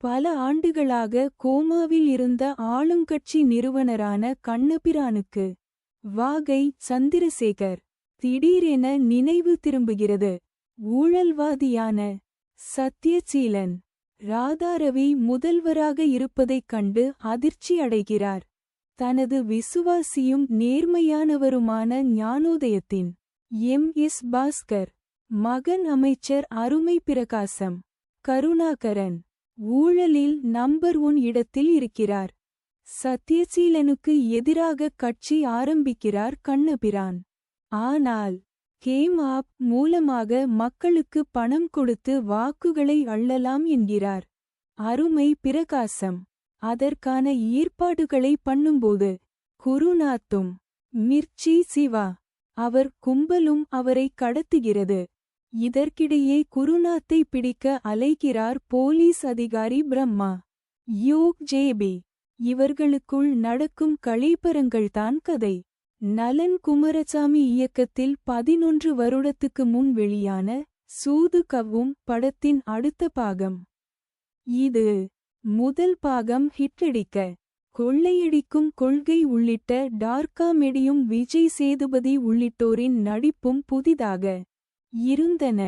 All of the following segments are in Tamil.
பல ஆண்டுகளாக கோமாவில் இருந்த ஆளுங்கட்சி நிறுவனரான கண்ணபிரானுக்கு வாகை சந்திரசேகர் திடீரென நினைவு திரும்புகிறது. ஊழல்வாதியான சத்யசீலன் ராதாரவி முதல்வராக இருப்பதைக் கண்டு அதிர்ச்சி அடைகிறார். தனது விசுவாசியும் நேர்மையானவருமான ஞானோதயத்தின் எம். எஸ். பாஸ்கர் மகன் அமைச்சர் அருமை பிரகாசம் கருணாகரன் ஊழலில் நம்பர் ஒன் இடத்தில் இருக்கிறார். சத்யசீலனுக்கு எதிராக கட்சி ஆரம்பிக்கிறார் கண்ணபிரான். ஆனால் கேம் ஆப் மூலமாக மக்களுக்கு பணம் கொடுத்து வாக்குகளை அள்ளலாம் என்கிறார். அருமை பிரகாசம். அதற்கான ஏற்பாடுகளை பண்ணும்போது குருநாத்தும் மிர்ச்சி சிவா அவர் கும்பலும் அவரை கடத்துகிறது. இதற்கிடையே குருநாத்தை பிடிக்க அலைகிறார் போலீஸ் அதிகாரி பிரம்மா. Yoke JP. இவர்களுக்குள் நடக்கும் களைப்பரங்கள்தான் கதை. நலன் குமாரசாமி இயக்கத்தில் பதினொன்று வருடத்துக்கு முன் வெளியான சூது கவ்வும் படத்தின் அடுத்த பாகம். இது முதல் பாகம் ஹிட்டடிக்க கொள்ளையடிக்கும் கொள்கை உள்ளிட்ட டார்காமெடியும் விஜய் சேதுபதி உள்ளிட்டோரின் நடிப்பும் புதிதாக இருந்தன.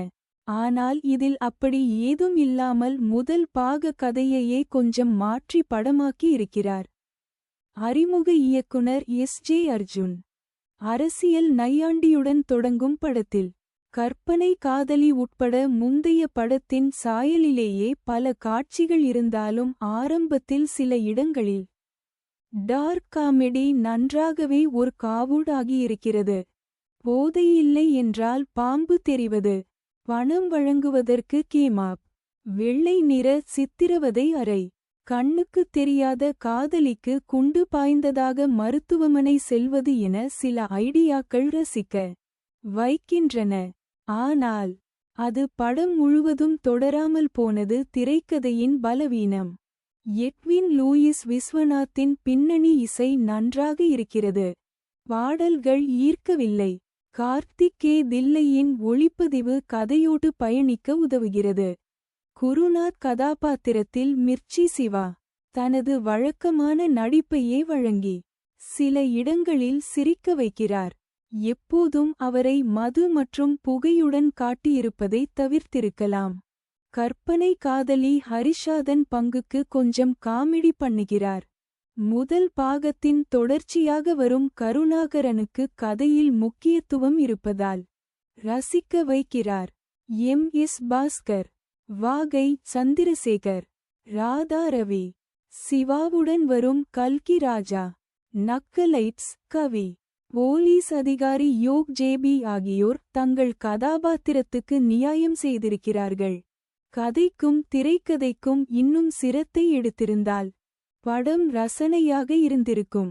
ஆனால் இதில் அப்படி ஏதும் இல்லாமல் முதல் பாக கதையையே கொஞ்சம் மாற்றி படமாக்கி இருக்கிறார். அறிமுக இயக்குனர் எஸ். ஜே. அர்ஜுன். அரசியல் நையாண்டியுடன் தொடங்கும் படத்தில் கற்பனை காதலி உட்பட முந்தைய படத்தின் சாயலிலேயே பல காட்சிகள் இருந்தாலும் ஆரம்பத்தில் சில இடங்களில் டார்க் காமெடி நன்றாகவே ஒரு காவூடாகியிருக்கிறது போதை இல்லை என்றால் பாம்பு தெரிவது. பணம் வழங்குவதற்கு கேமாப். வெள்ளை நிற சித்திரவதை அறை. கண்ணுக்குத் தெரியாத காதலிக்கு குண்டு பாய்ந்ததாக மருத்துவமனை செல்வது என சில ஐடியாக்கள் ரசிக்க வைக்கின்றன. ஆனால் அது படம் முழுவதும் தொடராமல் போனது திரைக்கதையின் பலவீனம். எட்வின் லூயிஸ் விஸ்வநாத்தின் பின்னணி இசை நன்றாக இருக்கிறது. பாடல்கள் ஈர்க்கவில்லை. கார்த்திக் தில்லையின் ஒளிப்பதிவு கதையோடு பயணிக்க உதவுகிறது. குருநாத் கதாபாத்திரத்தில் மிர்ச்சி சிவா தனது வழக்கமான நடிப்பையே வழங்கி சில இடங்களில் சிரிக்க வைக்கிறார். எப்போதும் அவரை மது மற்றும் புகையுடன் காட்டியிருப்பதை தவிர்த்திருக்கலாம். கற்பனை காதலி ஹரிஷாதன் பங்குக்கு கொஞ்சம் காமெடி பண்ணுகிறார். முதல் பாகத்தின் தொடர்ச்சியாக வரும் கருணாகரனுக்கு கதையில் முக்கியத்துவம் இருப்பதால் ரசிக்க வைக்கிறார். எம். எஸ். பாஸ்கர் வாகை சந்திரசேகர் ராதா ரவி சிவாவுடன் வரும் கல்கி ராஜா நக்கலைட்ஸ் கவி போலீஸ் அதிகாரி யோக் ஜேபி ஆகியோர் தங்கள் கதாபாத்திரத்துக்கு நியாயம் செய்திருக்கிறார்கள். கதைக்கும் திரைக்கதைக்கும் இன்னும் சிரத்தை எடுத்திருந்தால் படம் ரசனையாக இருந்திருக்கும்.